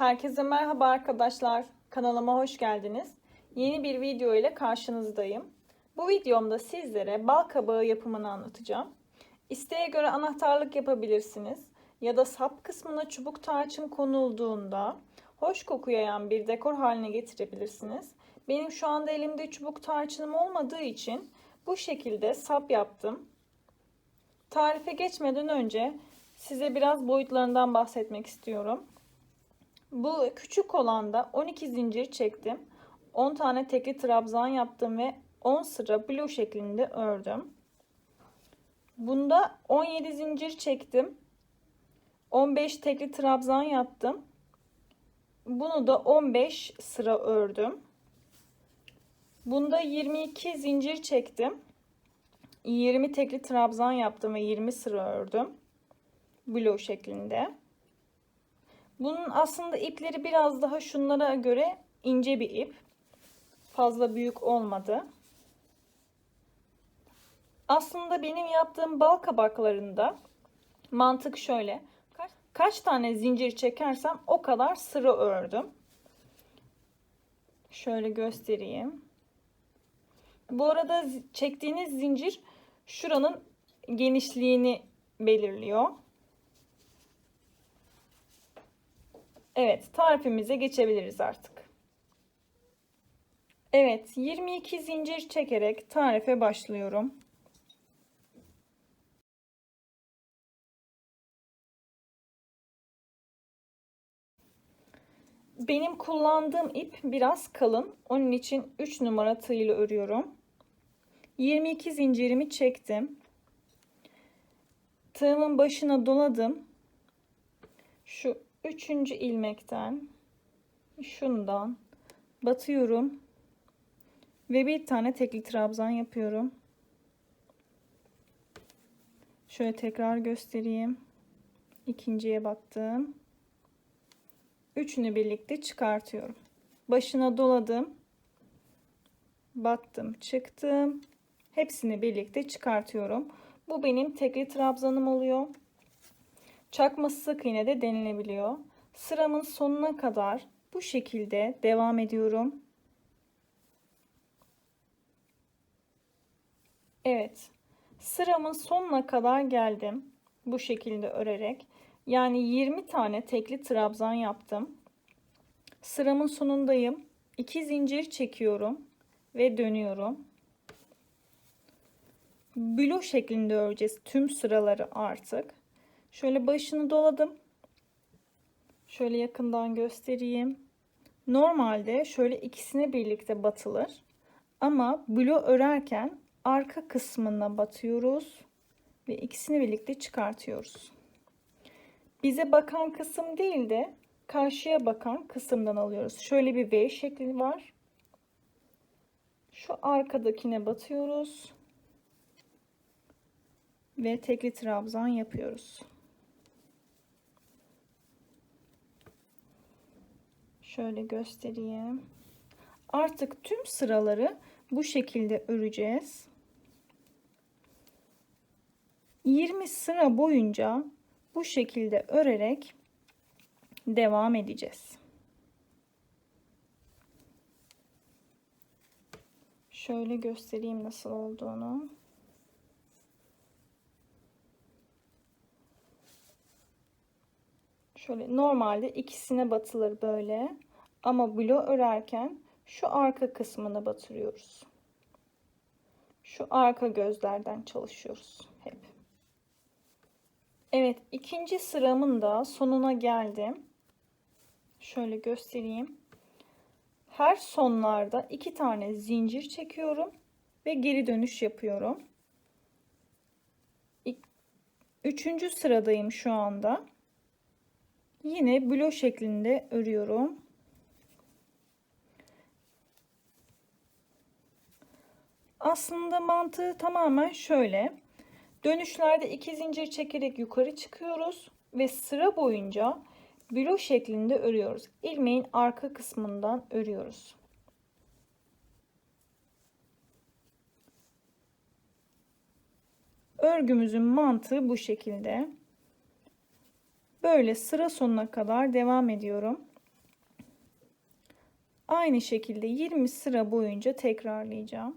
Herkese merhaba arkadaşlar. Kanalıma hoş geldiniz. Yeni bir video ile karşınızdayım. Bu videomda sizlere bal kabağı yapımını anlatacağım. İsteğe göre anahtarlık yapabilirsiniz ya da sap kısmına çubuk tarçın konulduğunda hoş koku yayan bir dekor haline getirebilirsiniz. Benim şu anda elimde çubuk tarçınım olmadığı için bu şekilde sap yaptım. Tarife geçmeden önce size biraz boyutlarından bahsetmek istiyorum. Bu küçük olanda 12 zincir çektim. 10 tane tekli trabzan yaptım ve 10 sıra blue şeklinde ördüm. Bunda 17 zincir çektim. 15 tekli trabzan yaptım. Bunu da 15 sıra ördüm. Bunda 22 zincir çektim. 20 tekli trabzan yaptım ve 20 sıra ördüm. Blue şeklinde. Bunun aslında ipleri biraz daha şunlara göre ince bir ip. Fazla büyük olmadı. Aslında benim yaptığım bal kabaklarında mantık şöyle. Kaç, kaç tane zincir çekersem o kadar sıra ördüm. Şöyle göstereyim. Bu arada çektiğiniz zincir şuranın genişliğini belirliyor. Evet, tarifimize geçebiliriz artık. Evet, 22 zincir çekerek tarife başlıyorum. Benim kullandığım ip biraz kalın. Onun için 3 numara tığ ile örüyorum. 22 zincirimi çektim. Tığımın başına doladım. Şu üçüncü ilmekten şundan batıyorum ve bir tane tekli trabzan yapıyorum. Şöyle tekrar göstereyim. İkinciye battım. Üçünü birlikte çıkartıyorum. Başına doladım. Battım, çıktım. Hepsini birlikte çıkartıyorum. Bu benim tekli trabzanım oluyor. Çakması sık iğne de denilebiliyor. Sıramın sonuna kadar bu şekilde devam ediyorum. Evet. Sıramın sonuna kadar geldim. Bu şekilde örerek. Yani 20 tane tekli trabzan yaptım. Sıramın sonundayım. 2 zincir çekiyorum ve dönüyorum. Bülo şeklinde öreceğiz tüm sıraları artık. Şöyle başını doladım. Şöyle yakından göstereyim. Normalde şöyle ikisine birlikte batılır. Ama blo örerken arka kısmına batıyoruz ve ikisini birlikte çıkartıyoruz. Bize bakan kısım değil de karşıya bakan kısımdan alıyoruz. Şöyle bir V şekli var. Şu arkadakine batıyoruz ve tekli trabzan yapıyoruz. Şöyle göstereyim. Artık tüm sıraları bu şekilde öreceğiz. 20 sıra boyunca bu şekilde örerek devam edeceğiz. Şöyle göstereyim nasıl olduğunu. Şöyle normalde ikisine batılır böyle. Ama blo örerken şu arka kısmını batırıyoruz. Şu arka gözlerden çalışıyoruz hep. Evet ikinci sıramın da sonuna geldim. Şöyle göstereyim. Her sonlarda iki tane zincir çekiyorum ve geri dönüş yapıyorum. Üçüncü sıradayım şu anda. Yine blo şeklinde örüyorum. Aslında mantığı tamamen şöyle. Dönüşlerde iki zincir çekerek yukarı çıkıyoruz ve sıra boyunca blo şeklinde örüyoruz. İlmeğin arka kısmından örüyoruz. Örgümüzün mantığı bu şekilde. Böyle sıra sonuna kadar devam ediyorum. Aynı şekilde 20 sıra boyunca tekrarlayacağım.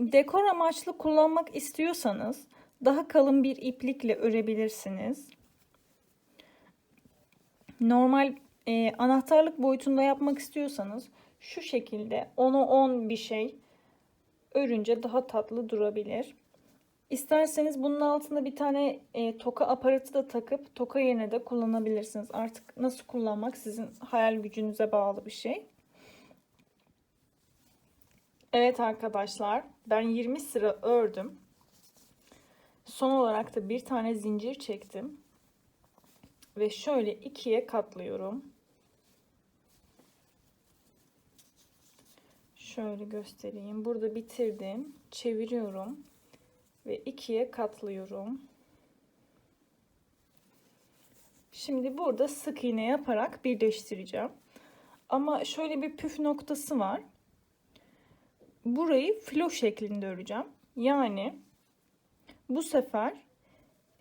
Dekor amaçlı kullanmak istiyorsanız daha kalın bir iplikle örebilirsiniz. Normal e, anahtarlık boyutunda yapmak istiyorsanız şu şekilde 10'a 10 bir şey örünce daha tatlı durabilir. İsterseniz bunun altında bir tane e, toka aparatı da takıp toka yerine de kullanabilirsiniz. Artık nasıl kullanmak sizin hayal gücünüze bağlı bir şey. Evet arkadaşlar ben 20 sıra ördüm. Son olarak da bir tane zincir çektim. Ve şöyle ikiye katlıyorum. Şöyle göstereyim. Burada bitirdim. Çeviriyorum. Ve ikiye katlıyorum. Şimdi burada sık iğne yaparak birleştireceğim. Ama şöyle bir püf noktası var. Burayı filo şeklinde öreceğim. Yani bu sefer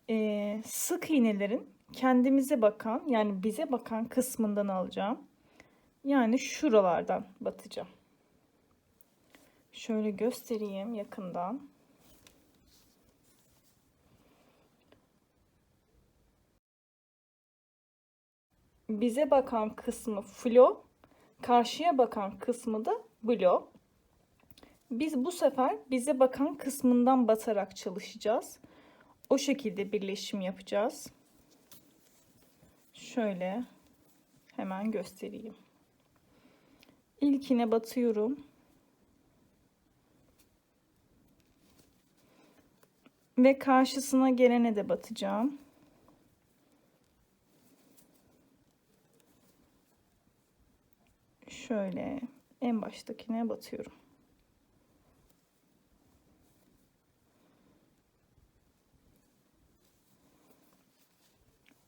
e, sık iğnelerin kendimize bakan yani bize bakan kısmından alacağım. Yani şuralardan batacağım. Şöyle göstereyim yakından. Bize bakan kısmı flo, karşıya bakan kısmı da blo. Biz bu sefer bize bakan kısmından batarak çalışacağız. O şekilde birleşim yapacağız. Şöyle hemen göstereyim. İlkine batıyorum. Ve karşısına gelene de batacağım. Şöyle en baştakine batıyorum.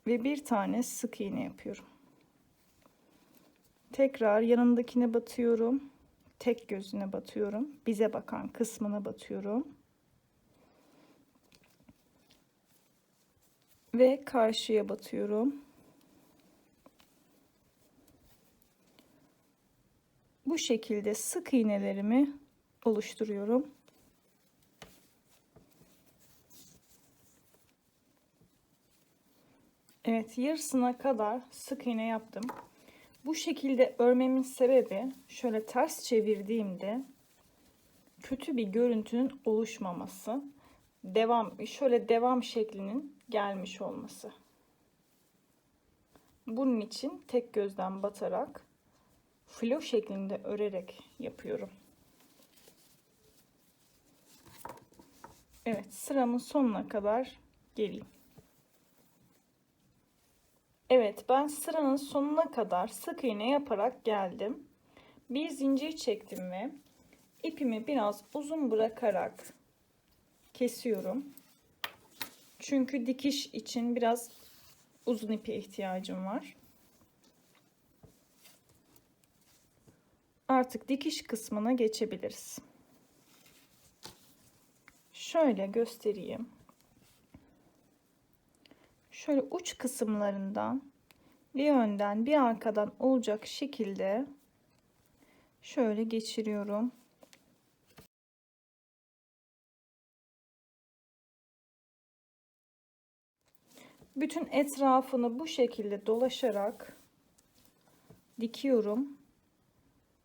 Ve bir tane sık iğne yapıyorum. Tekrar yanındakine batıyorum. Tek gözüne batıyorum. Bize bakan kısmına batıyorum. Ve karşıya batıyorum. Bu şekilde sık iğnelerimi oluşturuyorum. Evet yarısına kadar sık iğne yaptım. Bu şekilde örmemin sebebi şöyle ters çevirdiğimde kötü bir görüntünün oluşmaması. Devam şöyle devam şeklinin gelmiş olması. Bunun için tek gözden batarak flo şeklinde örerek yapıyorum. Evet sıramın sonuna kadar geleyim. Evet ben sıranın sonuna kadar sık iğne yaparak geldim. Bir zincir çektim ve ipimi biraz uzun bırakarak kesiyorum. Çünkü dikiş için biraz uzun ipe ihtiyacım var. Artık dikiş kısmına geçebiliriz. Şöyle göstereyim şöyle uç kısımlarından bir önden bir arkadan olacak şekilde şöyle geçiriyorum. Bütün etrafını bu şekilde dolaşarak dikiyorum.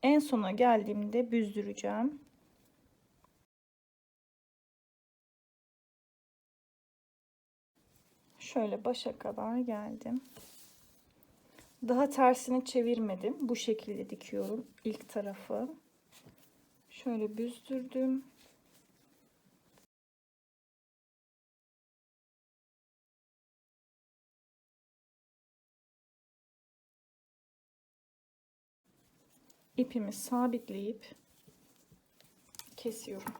En sona geldiğimde büzdüreceğim. şöyle başa kadar geldim. Daha tersini çevirmedim. Bu şekilde dikiyorum ilk tarafı. Şöyle büzdürdüm. İpimi sabitleyip kesiyorum.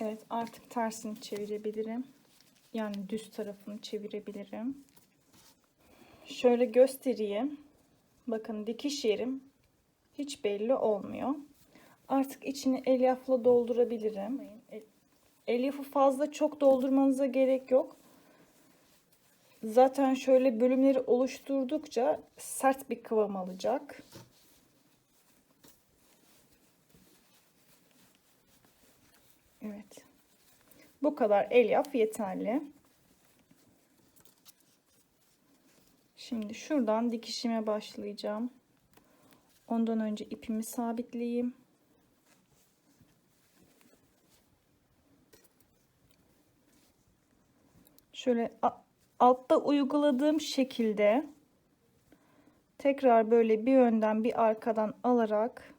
Evet artık tersini çevirebilirim. Yani düz tarafını çevirebilirim. Şöyle göstereyim. Bakın dikiş yerim hiç belli olmuyor. Artık içini elyafla doldurabilirim. Elyafı fazla çok doldurmanıza gerek yok. Zaten şöyle bölümleri oluşturdukça sert bir kıvam alacak. Evet. Bu kadar elyaf yeterli. Şimdi şuradan dikişime başlayacağım. Ondan önce ipimi sabitleyeyim. Şöyle altta uyguladığım şekilde tekrar böyle bir önden bir arkadan alarak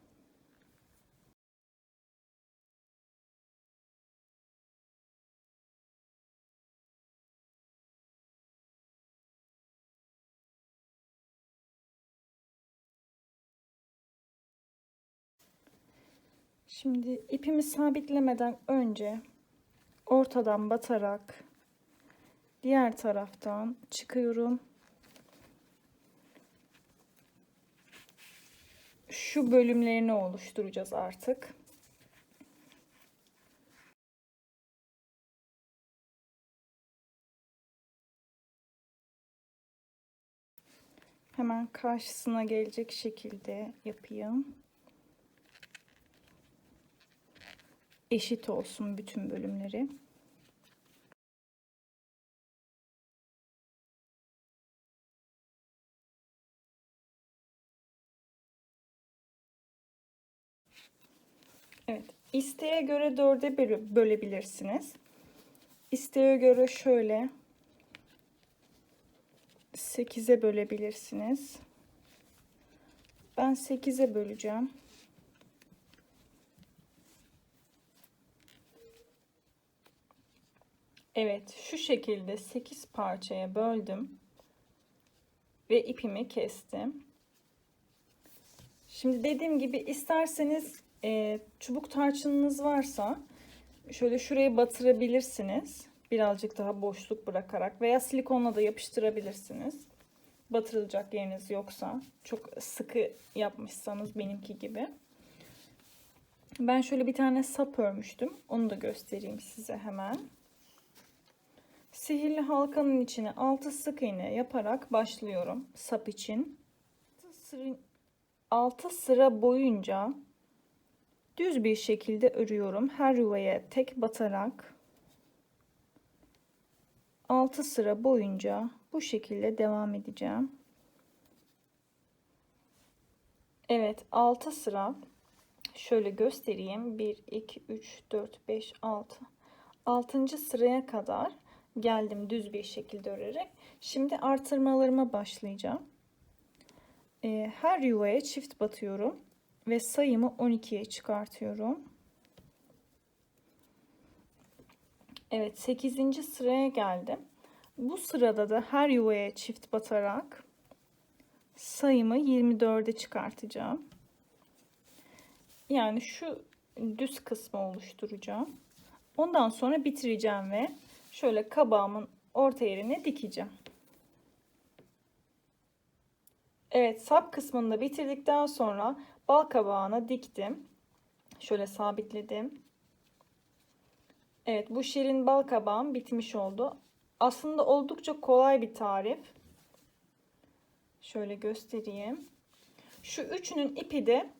Şimdi ipimi sabitlemeden önce ortadan batarak diğer taraftan çıkıyorum. Şu bölümlerini oluşturacağız artık. Hemen karşısına gelecek şekilde yapayım. Eşit olsun bütün bölümleri. Evet. İsteğe göre dörde bölebilirsiniz. İsteğe göre şöyle 8'e bölebilirsiniz. Ben 8'e böleceğim. Evet, şu şekilde 8 parçaya böldüm ve ipimi kestim. Şimdi dediğim gibi isterseniz e, çubuk tarçınınız varsa şöyle şuraya batırabilirsiniz. Birazcık daha boşluk bırakarak veya silikonla da yapıştırabilirsiniz. Batırılacak yeriniz yoksa çok sıkı yapmışsanız benimki gibi. Ben şöyle bir tane sap örmüştüm. Onu da göstereyim size hemen. Sihirli halkanın içine 6 sık iğne yaparak başlıyorum sap için. 6 sıra boyunca düz bir şekilde örüyorum. Her yuvaya tek batarak 6 sıra boyunca bu şekilde devam edeceğim. Evet 6 sıra şöyle göstereyim. 1, 2, 3, 4, 5, 6. 6. sıraya kadar geldim düz bir şekilde örerek. Şimdi artırmalarıma başlayacağım. Ee, her yuvaya çift batıyorum ve sayımı 12'ye çıkartıyorum. Evet 8. sıraya geldim. Bu sırada da her yuvaya çift batarak sayımı 24'e çıkartacağım. Yani şu düz kısmı oluşturacağım. Ondan sonra bitireceğim ve şöyle kabağımın orta yerine dikeceğim. Evet sap kısmını da bitirdikten sonra bal kabağına diktim. Şöyle sabitledim. Evet bu şirin bal kabağım bitmiş oldu. Aslında oldukça kolay bir tarif. Şöyle göstereyim. Şu üçünün ipi de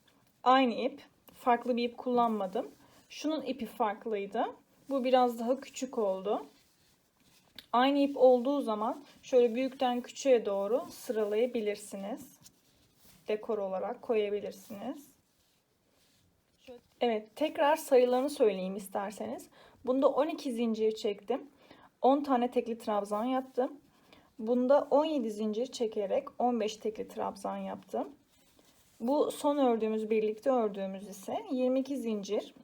aynı ip. Farklı bir ip kullanmadım. Şunun ipi farklıydı. Bu biraz daha küçük oldu. Aynı ip olduğu zaman şöyle büyükten küçüğe doğru sıralayabilirsiniz. Dekor olarak koyabilirsiniz. Evet tekrar sayılarını söyleyeyim isterseniz. Bunda 12 zincir çektim. 10 tane tekli trabzan yaptım. Bunda 17 zincir çekerek 15 tekli trabzan yaptım. Bu son ördüğümüz birlikte ördüğümüz ise 22 zincir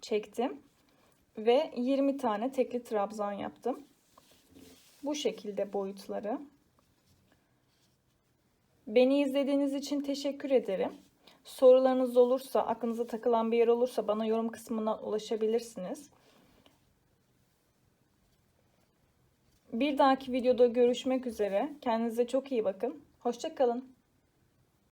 çektim ve 20 tane tekli trabzan yaptım. Bu şekilde boyutları. Beni izlediğiniz için teşekkür ederim. Sorularınız olursa, aklınıza takılan bir yer olursa bana yorum kısmından ulaşabilirsiniz. Bir dahaki videoda görüşmek üzere. Kendinize çok iyi bakın. Hoşçakalın.